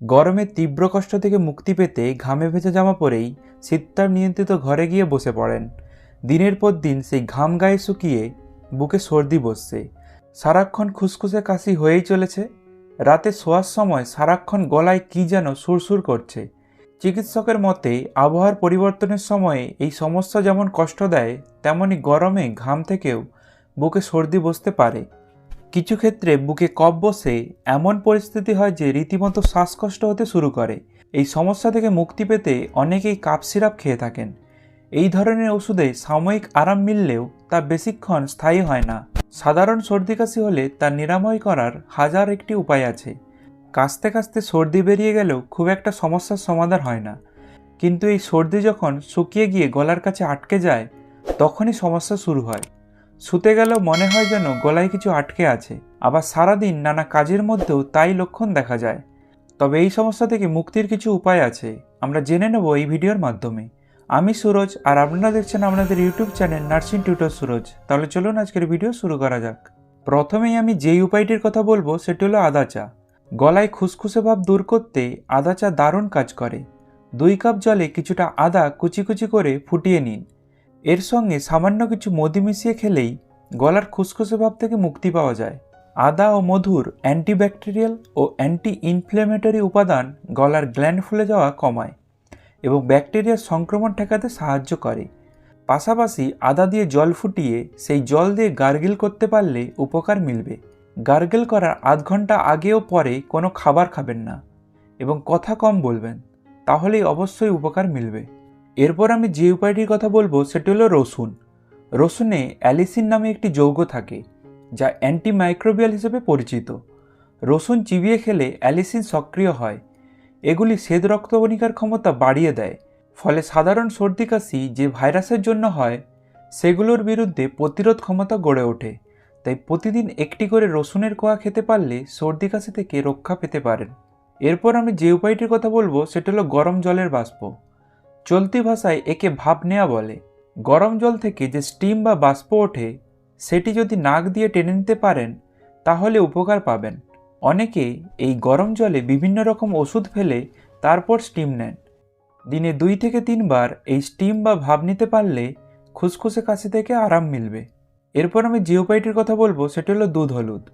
গরমে তীব্র কষ্ট থেকে মুক্তি পেতে ঘামে ভেজা জামা পরেই শীততাপ নিয়ন্ত্রিত ঘরে গিয়ে বসে পড়েন। দিনের পর দিন সেই ঘাম গায়ে শুকিয়ে বুকে সর্দি বসছে। সারাক্ষণ খুসখুসে কাশি হয়েই চলেছে। রাতে শোয়ার সময় সারাক্ষণ গলায় কী যেন সুরসুর করছে। চিকিৎসকের মতে, আবহাওয়ার পরিবর্তনের সময়ে এই সমস্যা যেমন কষ্ট দেয়, তেমনি গরমে ঘাম থেকেও বুকে সর্দি বসতে পারে। কিছু ক্ষেত্রে বুকে কফ বসে এমন পরিস্থিতি হয় যে রীতিমতো শ্বাসকষ্ট হতে শুরু করে। এই সমস্যা থেকে মুক্তি পেতে অনেকেই কাপ সিরাপ খেয়ে থাকেন। এই ধরনের ওষুধে সাময়িক আরাম মিললেও তা বেশিক্ষণ স্থায়ী হয় না। সাধারণ সর্দি কাশি হলে তা নিরাময় করার হাজার একটি উপায় আছে। কাশতে কাশতে সর্দি বেরিয়ে গেলেও খুব একটা সমস্যার সমাধান হয় না। কিন্তু এই সর্দি যখন শুকিয়ে গিয়ে গলার কাছে আটকে যায়, তখনই সমস্যা শুরু হয়। শুতে গেলেও মনে হয় যেন গলায় কিছু আটকে আছে। আবার সারাদিন নানা কাজের মধ্যেও তাই লক্ষণ দেখা যায়। তবে এই সমস্যা থেকে মুক্তির কিছু উপায় আছে। আমরা জেনে নেব এই ভিডিওর মাধ্যমে। আমি সুরজ, আর আপনারা দেখছেন আপনাদের YouTube channel nursing tutor Suraj. তাহলে চলুন আজকের ভিডিও শুরু করা যাক। প্রথমেই আমি যেই উপায়টির কথা বলব, সেটি হলো আদা চা। গলায় খুসখুসে ভাব দূর করতে আদা চা দারুণ কাজ করে। দুই কাপ জলে কিছুটা আদা কুচি কুচি করে ফুটিয়ে নিন। এর সঙ্গে সামান্য কিছু মধু মিশিয়ে খেলেই গলার খুসখুসে ভাব থেকে মুক্তি পাওয়া যায়। আদা ও মধুর অ্যান্টিব্যাকটেরিয়াল ও অ্যান্টি ইনফ্লেমেটরি উপাদান গলার গ্ল্যান্ড ফুলে যাওয়া কমায় এবং ব্যাকটেরিয়ার সংক্রমণ ঠেকাতে সাহায্য করে। পাশাপাশি আদা দিয়ে জল ফুটিয়ে সেই জল দিয়ে গার্গিল করতে পারলে উপকার মিলবে। গার্গেল করার আধ ঘণ্টা আগে ও পরে কোনো খাবার খাবেন না। এবং কথা কম বলবেন, তাহলেই অবশ্যই উপকার মিলবে। এরপর আমি যে উপায়টির কথা বলব সেটি হলো রসুন। রসুনে অ্যালিসিন নামে একটি যৌগ থাকে, যা অ্যান্টিমাইক্রোবিয়াল হিসেবে পরিচিত। রসুন চিবিয়ে খেলে অ্যালিসিন সক্রিয় হয়। এগুলি শ্বেত রক্তকণিকার ক্ষমতা বাড়িয়ে দেয়, ফলে সাধারণ সর্দি কাশি যে ভাইরাসের জন্য হয়, সেগুলোর বিরুদ্ধে প্রতিরোধ ক্ষমতা গড়ে ওঠে। তাই প্রতিদিন একটি করে রসুনের কোয়া খেতে পারলে সর্দি কাশি থেকে রক্ষা পেতে পারেন। এরপর আমি যে উপায়টির কথা বলব সেটা হলো গরম জলের বাষ্প। চলতি ভাষায় একে ভাপ নেওয়া বলে। গরম জল থেকে যে স্টিম বা বাষ্প ওঠে, সেটি যদি নাক দিয়ে টেনে নিতে পারেন, তাহলে উপকার পাবেন। অনেকে এই গরম জলে বিভিন্ন রকম ওষুধ ফেলে তারপর স্টিম নেন। দিনে দুই থেকে তিনবার এই স্টিম বা ভাব নিতে পারলে খুসখুসে কাশি থেকে আরাম মিলবে। এরপর আমি যে উপায়টির কথা বলব, সেটি হলো দুধ হলুদ।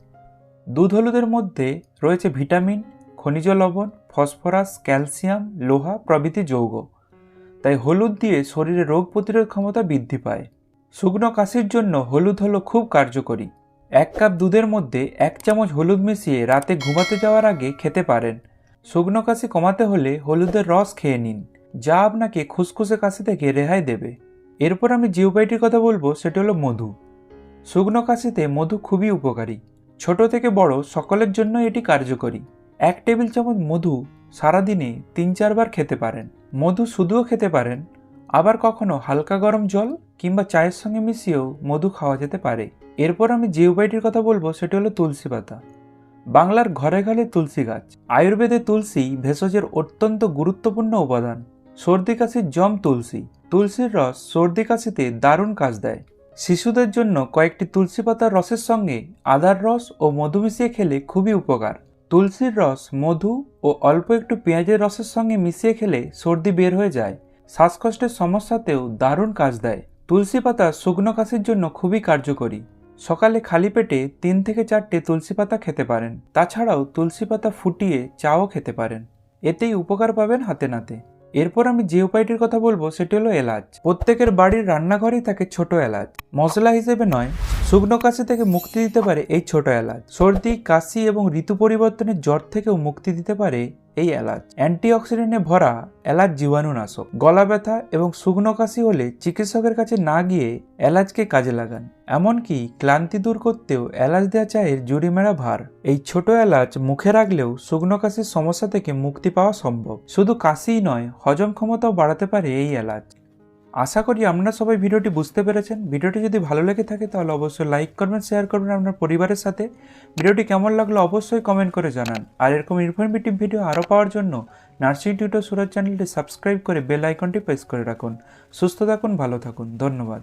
দুধ হলুদের মধ্যে রয়েছে ভিটামিন, খনিজ লবণ, ফসফরাস, ক্যালসিয়াম, লোহা প্রভৃতি যৌগ। তাই হলুদ দিয়ে শরীরে রোগ প্রতিরোধ ক্ষমতা বৃদ্ধি পায়। শুকনো কাশির জন্য হলুদ হলো খুব কার্যকরী। এক কাপ দুধের মধ্যে এক চামচ হলুদ মিশিয়ে রাতে ঘুমাতে যাওয়ার আগে খেতে পারেন। শুকনো কাশি কমাতে হলে হলুদের রস খেয়ে নিন, যা আপনাকে খুসখুসে কাশি থেকে রেহাই দেবে। এরপর আমি যে উপায়টির কথা বলব, সেটা হলো মধু। শুকনো কাশিতে মধু খুবই উপকারী। ছোট থেকে বড় সকলের জন্য এটি কার্যকরী। এক টেবিল চামচ মধু সারাদিনে তিন চারবার খেতে পারেন। মধু শুধুও খেতে পারেন, আবার কখনো হালকা গরম জল কিংবা চায়ের সঙ্গে মিশিয়েও মধু খাওয়া যেতে পারে। এরপর আমি যে উপায়টির কথা বলব সেটি হলো তুলসী পাতা। বাংলার ঘরে ঘরে তুলসী গাছ, আয়ুর্বেদে তুলসী ভেষজের অত্যন্ত গুরুত্বপূর্ণ উপাদান। সর্দি কাশির জম তুলসী, তুলসীর রস সর্দি কাশিতে দারুণ কাজ দেয়। শিশুদের জন্য কয়েকটি তুলসী পাতার রসের সঙ্গে আদার রস ও মধু মিশিয়ে খেলে খুবই উপকার। তুলসীর রস, মধু ও অল্প একটু পেঁয়াজের রসের সঙ্গে মিশিয়ে খেলে সর্দি বের হয়ে যায়। শ্বাসকষ্টের সমস্যাতেও দারুণ কাজ দেয়। তুলসী পাতা শুকনো কাশির জন্য খুবই কার্যকরী। সকালে খালি পেটে তিন থেকে চারটে তুলসী পাতা খেতে পারেন। তাছাড়াও তুলসী পাতা ফুটিয়ে চাও খেতে পারেন। এতেই উপকার পাবেন হাতে নাতে। এরপর আমি যে উপায়টির কথা বলব সেটি হলো এলাচ। প্রত্যেকের বাড়ির রান্নাঘরেই থাকে ছোট এলাচ। মশলা হিসেবে নয় শুকনো কাশি থেকে মুক্তি দিতে পারে এই ছোট এলাচ। সর্দি, কাশি এবং ঋতু পরিবর্তনের জ্বর থেকেও মুক্তি দিতে পারে এই এলাচ। অ্যান্টিঅক্সিডেন্টে ভরা এলাচ জীবাণুনাশক। গলা ব্যথা এবং শুকনো কাশি হলে চিকিৎসকের কাছে না গিয়ে এলাচকে কাজে লাগান। এমনকি ক্লান্তি দূর করতেও এলাচ দেওয়া চায়ের জুড়ি মেরা ভার। এই ছোট এলাচ মুখে রাখলেও শুকনো কাশির সমস্যা থেকে মুক্তি পাওয়া সম্ভব। শুধু কাশিই নয়, হজম ক্ষমতাও বাড়াতে পারে এই এলাচ। আশা করি আপনারা সবাই ভিডিওটি বুঝতে পেরেছেন। ভিডিওটি যদি ভালো লেগে থাকে তাহলে অবশ্যই লাইক করবেন, শেয়ার করবেন আপনার পরিবারের সাথে। ভিডিওটি কেমন লাগল অবশ্যই কমেন্ট করে জানান। আর এরকম ইনফরমেটিভ ভিডিও আরও পাওয়ার জন্য নার্সিং টিউটর সুরজ চ্যানেলটি সাবস্ক্রাইব করে বেল আইকনটি প্রেস করে রাখুন। সুস্থ থাকুন, ভালো থাকুন। ধন্যবাদ।